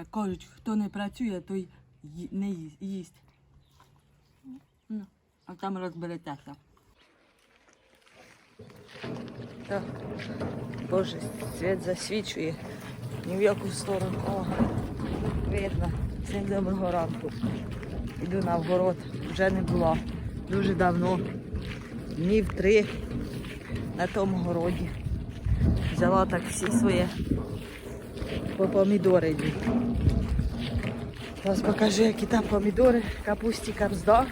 Як кажуть, хто не працює, той не їсть. Ну, а там розберетеся. Так. Боже, світ засвічує. Ні в яку сторону. О, видно. Всім доброго ранку. Іду на вгород. Вже не була. Дуже давно. Днів три на тому городі. Взяла так всі свої по помідори йду. Зараз покажу, які там помідори, капусті капзда.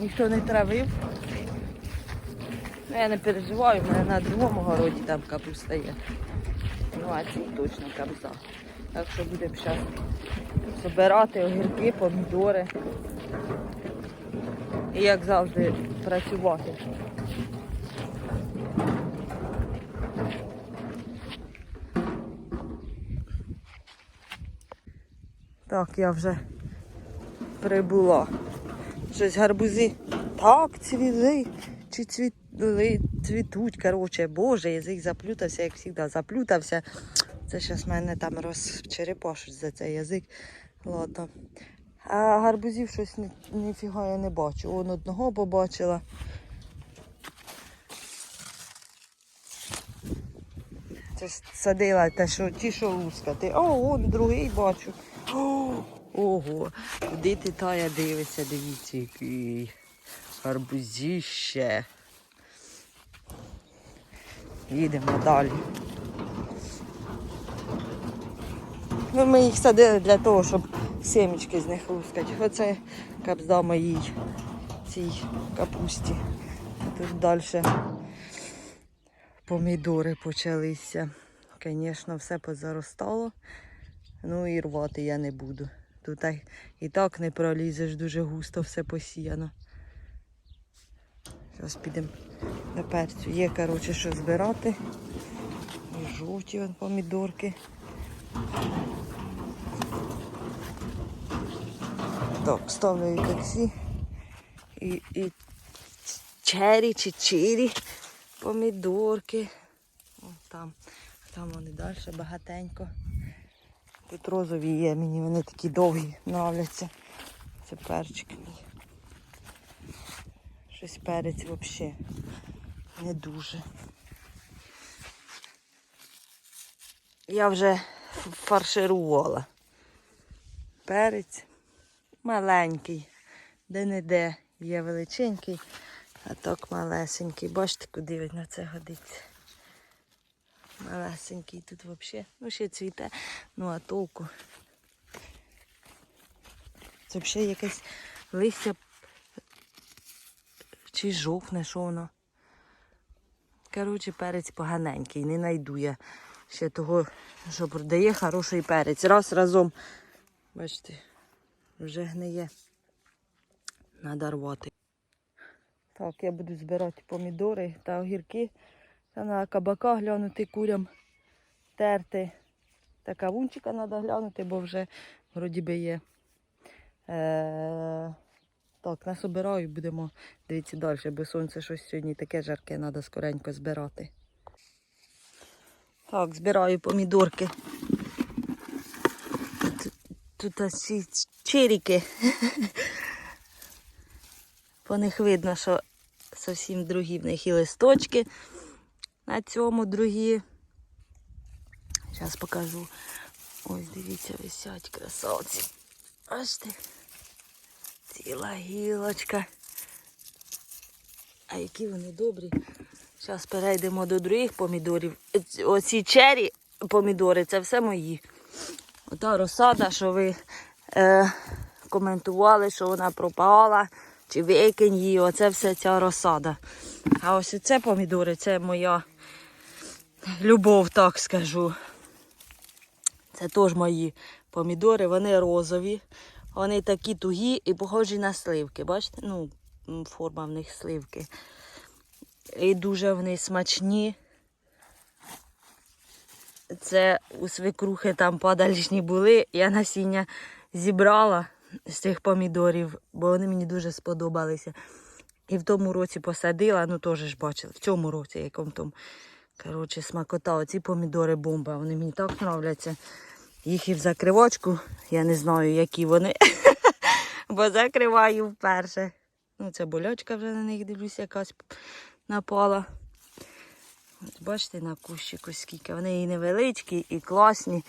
Ніхто не травив. Ну, я не переживаю, в мене на другому городі там капуста є. Ну, а цій точно капзда. Так що будемо зараз збирати огірки, помідори. І як завжди працювати. Так, я вже прибула. Щось гарбузи так цвіли, чи цвіли, цвітуть. Коротше, боже, язик заплютався, як завжди, заплютався. Це зараз мене там розчерепашуть за цей язик. Ладно. А гарбузів щось ні, ніфіга я не бачу. Он одного побачила. Це садила те, що ті, що лускати. О, он другий бачу. Ого, куди ти тая дивишся, дивіться, який гарбузіще. Їдемо далі. Ну, ми їх садили для того, щоб семечки з них лускати. Оце капзда моїй цій капусті. Тут далі помідори почалися. Звісно, все позаростало. Ну і рвати я не буду. Тут і так не пролізеш, дуже густо все посіяно. Зараз підемо до перцю. Є, коротше, що збирати. І жовті помідорки. Так, ставлю і таксі. І, і чері чи чирі помідорки. О, там, там вони далі багатенько. Тут розові є, мені вони такі довгі нравляться. Це перчик мій. Щось перець взагалі не дуже. Я вже фарширувала. Перець маленький, де-не-де є величенький, а так малесенький. Бачите, куди він на це годиться. Малесенький тут взагалі. Ну, ще цвіте, ну а толку. Це взагалі якесь листя чи жовтне, що воно. Коротше, перець поганенький, не найду я ще того, що продає хороший перець. Раз разом, бачите, вже гниє. Надо рвати. Так, я буду збирати помідори та огірки. На кабака глянути курям терти. Та кавунчика треба глянути, бо вже вроді би є. Е- так, насобираю, будемо дивитися далі, бо сонце щось сьогодні таке жарке, треба скоренько збирати. Так, збираю помідорки. Тут, ці чиріки. По них видно, що зовсім другі в них і листочки. На цьому другі. Зараз покажу. Ось дивіться, висять красавці. Бачите? Ціла гілочка. А які вони добрі. Зараз перейдемо до других помідорів. Оці чері помідори це все мої. Ота розсада, що ви е, коментували, що вона пропала, чи викинь її, оце все ця розсада. А ось це помідори, це моя любов, так скажу. Це теж мої помідори, вони розові, вони такі тугі і похожі на сливки. Бачите? Ну, форма в них сливки. І дуже вони смачні. Це у свекрухи там падалішні були. Я насіння зібрала з цих помідорів, бо вони мені дуже сподобалися. І в тому році посадила, ну теж ж бачила, в цьому році, якому тому. Коротше, смакота, оці помідори бомба, вони мені так нравляться. їх і в закривочку. Я не знаю, які вони. Бо закриваю вперше. Ну, це болячка вже на них дивлюся, якась напала. Бачите на кущику скільки. Вони і невеличкі, і класні.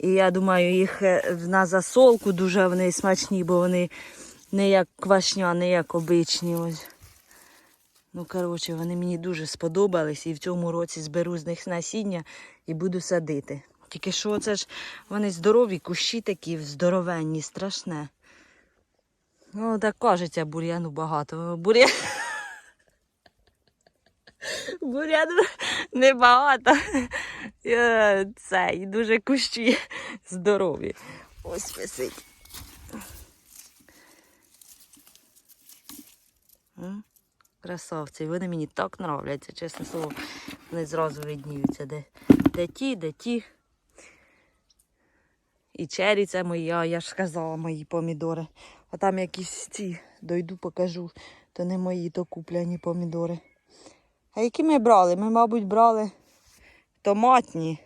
І я думаю, їх е, на засолку дуже вони смачні, бо вони не як квашня, не як обичні. Ось. Ну, коротше, вони мені дуже сподобались і в цьому році зберу з них насіння і буду садити. Тільки що це ж вони здорові, кущі такі здоровенні, страшне. Ну, так кажеться, бур'яну багато. Бур'я... Бур'яну небагато. Е, Це і дуже кущі здорові. Ось висить. Красавці, вони мені так нравляться, чесне слово. Вони зразу видніються, де, де ті, де ті. І чері це моя, я ж сказала, мої помідори. А там якісь ці, дойду, покажу. То не мої, то купляні помідори. А які ми брали? Ми, мабуть, брали томатні.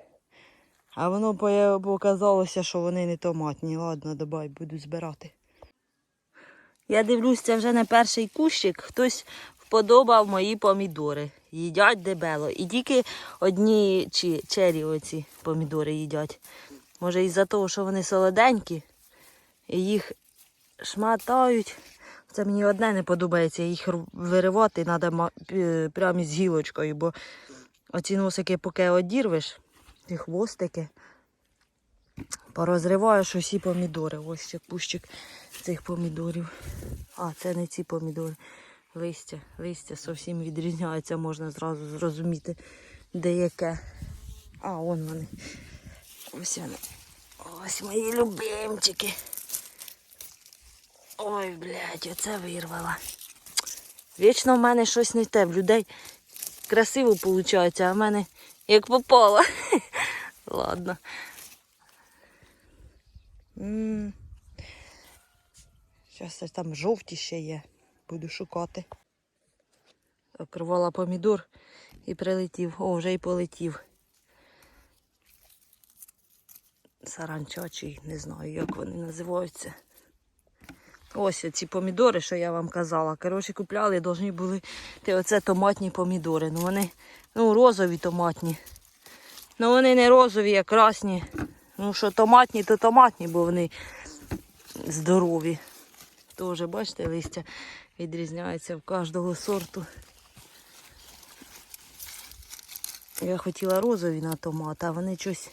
А воно показалося, що вони не томатні. Ладно, давай, буду збирати. Я дивлюсь, це вже не перший кущик. Хтось вподобав мої помідори. Їдять дебело. І тільки одні чи чері оці помідори їдять. Може, із-за того, що вони солоденькі, і їх шматають. Це мені одне не подобається, їх виривати треба прямо із гілочкою, бо оці носики, поки одірвеш, ті хвостики, порозриваєш усі помідори. Ось ще кущик цих помідорів. А, це не ці помідори. Листя. Листя зовсім відрізняється, можна зразу зрозуміти, де яке. А, вон вони. Ось вони. Ось мої любимчики. Ой, блядь, оце вирвала. Вічно в мене щось не те. В людей красиво виходить, а в мене як попало. Ладно. Зараз там жовті ще є. Буду шукати. Так, рвала помідор і прилетів. О, вже й полетів. Саранчачий, не знаю, як вони називаються. Ось ці помідори, що я вам казала. Коротше, купляли, повинні були ти оце томатні помідори. Ну вони ну, розові томатні. Ну вони не розові, а красні. Ну що томатні, то томатні, бо вони здорові. Теж, бачите, листя відрізняється в кожного сорту. Я хотіла розові на томат, а вони щось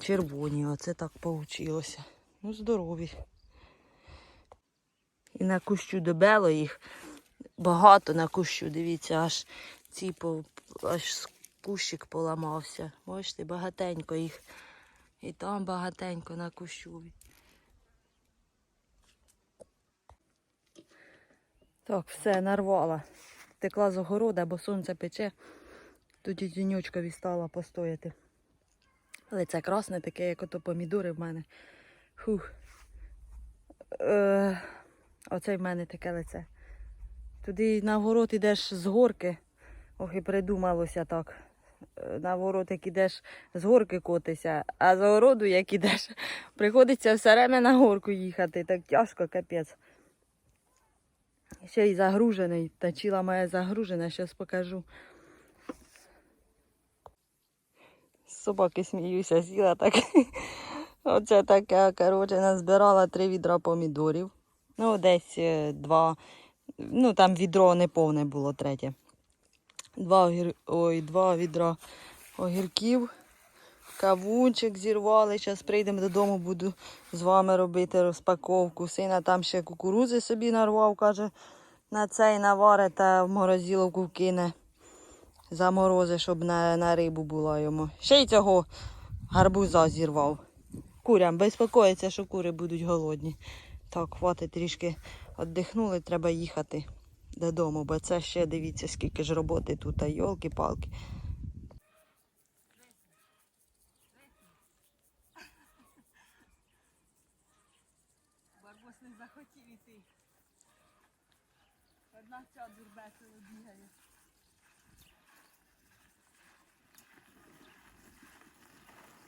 червоні. Оце так вийшло. Ну, здорові. І на кущу дебело їх багато на кущу. Дивіться, аж ці по, аж кущик поламався. Бачите, багатенько їх. І там багатенько на кущу. Так, все, нарвала. Текла з огорода, бо сонце пече. Тут і тіньочка відстала постояти. Але це красне таке, як ото помідори в мене. Фух. Е, оце в мене таке лице. Туди на город ідеш з горки. Ох, і придумалося так. Е, На город, як ідеш з горки котися, а з городу, як ідеш, приходиться все время на горку їхати. Так тяжко, капець. Ще й загружений. Точила моя загружена, зараз покажу. Собаки сміюся, сіла так. Оце таке, коротше, назбирала три відра помідорів. Ну, десь е, два. Ну, там відро не повне було третє. Два. Ой, два відра огірків. Кавунчик зірвали. Зараз прийдемо додому, буду з вами робити розпаковку. Сина там ще кукурузи собі нарвав, каже, на цей наваре та в морозиловку кине. Заморози, щоб на, на рибу була йому. Ще й цього гарбуза зірвав. Курям безпокоїться, що кури будуть голодні. Так, хватить трішки віддихнули, треба їхати додому, бо це ще дивіться, скільки ж роботи тут, а йолки-палки. Барбос не захотів іти. Одна ця дурбесила бігає.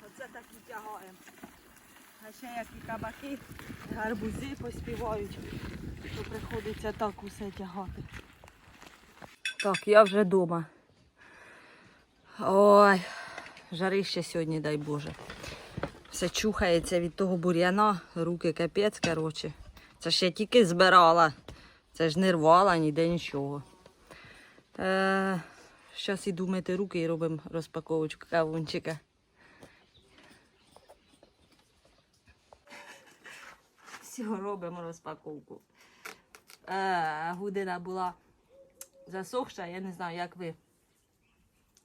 оце так і тягаємо. А ще як і кабаки, гарбузи поспівають, то приходиться так усе тягати. Так, я вже вдома. Ой, жарище сьогодні, дай Боже. Все чухається від того бур'яна, руки капець, коротше. Це ж я тільки збирала. Це ж не рвала ніде нічого. Е, Зараз іду мити руки і робимо розпаковочку кавунчика. Все, робимо розпаковку. Е, Гудина була засохша, я не знаю, як ви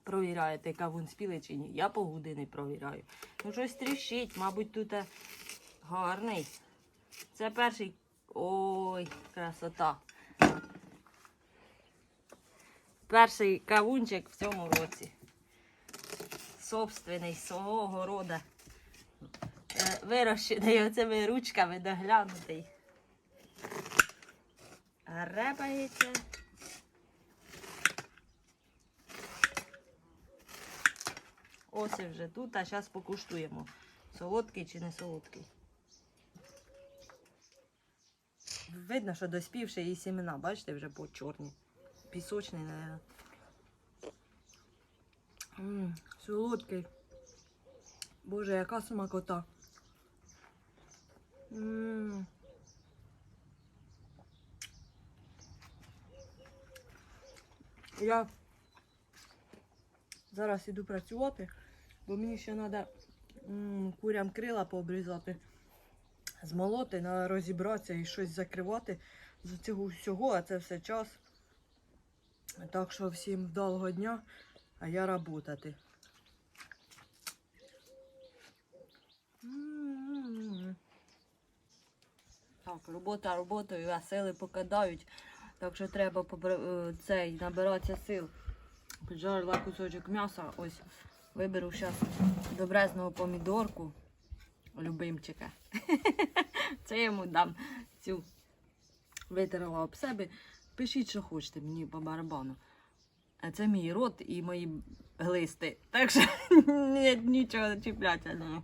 провіряєте, кавун спілий чи ні. Я по гудини провіряю. Ну, щось тріщить, мабуть, тут е, гарний. Це перший. Ой, красота. Перший кавунчик в цьому році. Собственний, свого города. Е, Вирощений оцими ручками доглянутий. Репається. Ось і вже тут, а зараз покуштуємо. Солодкий чи не солодкий. Видно, що доспівши її сімена, бачите, вже по чорні. Пісочний, наверное. М, солодкий. Боже, яка смакота. М. Я зараз іду працювати, бо мені ще треба курям крила пообрізати, змолоти, розібратися і щось закривати з цього всього, а це все час. Так що всім вдалого дня, а я. М. Так, робота роботою, а сили покидають. Так що треба е, цей, набиратися сил. Поджарила кусочок м'яса. Ось виберу зараз добрезного помідорку. Любимчика. Це я йому дам цю витерла об себе. Пишіть, що хочете мені по барабану. А це мій рот і мої глисти. Так що ні- нічого чіплятися не.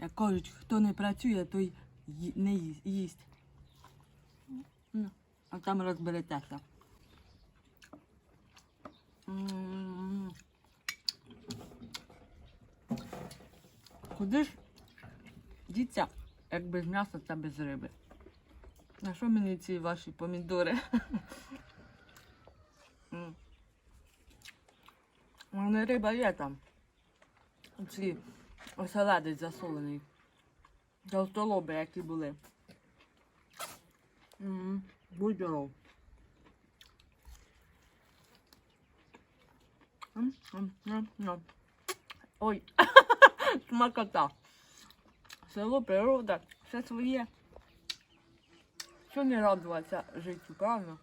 Як кажуть, хто не працює, той не їсть. Ну, А там розберетеся. Куди ж діться, як без м'яса та без риби? На що мені ці ваші помідори? У мене риба є там. Ці оселедець засолений. Толстолоби, які були. М, Будь здоров. Ой, смакота. Село, природа, все своє. Що не радуватися життю, правильно?